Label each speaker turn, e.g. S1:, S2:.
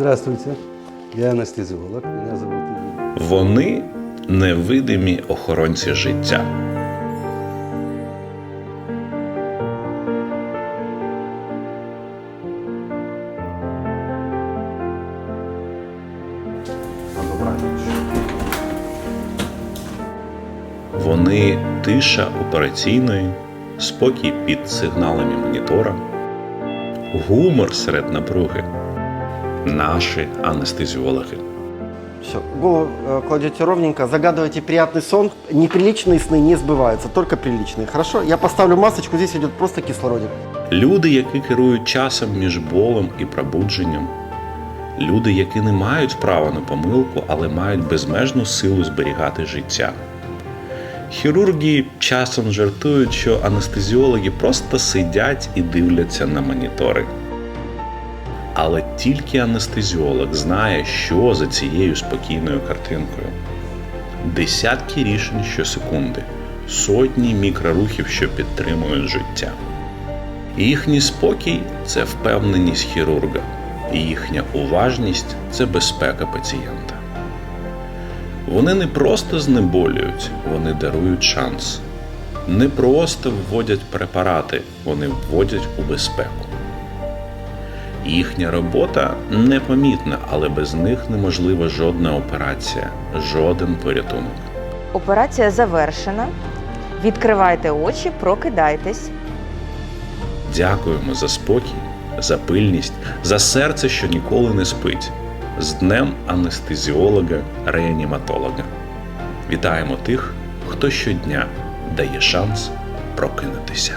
S1: Здравствуйте, я анестезиолог, меня зовут.
S2: Вони невидимі охоронці життя. Вони тиша операційної, спокій під сигналами монітора, гумор серед напруги Наші анестезіологи.
S3: Все, голову э, кладете ровненько, загадывайте приятный сон. Неприличные сны не сбываются, только приличные. Хорошо? Я поставлю масочку, здесь идет просто кислородик.
S2: Люди, які керують часом між болем і пробудженням. Люди, які не мають права на помилку, але мають безмежну силу зберігати життя. Хірурги часом жартують, що анестезіологи просто сидять і дивляться на монітори. Але тільки анестезіолог знає, що за цією спокійною картинкою. Десятки рішень щосекунди, сотні мікрорухів, що підтримують життя. Їхній спокій це впевненість хірурга, і їхня уважність це безпека пацієнта. Вони не просто знеболюють, вони дарують шанс. Не просто вводять препарати, вони вводять у безпеку. Їхня робота непомітна, але без них неможлива жодна операція, жоден порятунок.
S4: Операція завершена. Відкривайте очі, прокидайтесь.
S2: Дякуємо за спокій, за пильність, за серце, що ніколи не спить. З днем анестезіолога, реаніматолога. Вітаємо тих, хто щодня дає шанс прокинутися.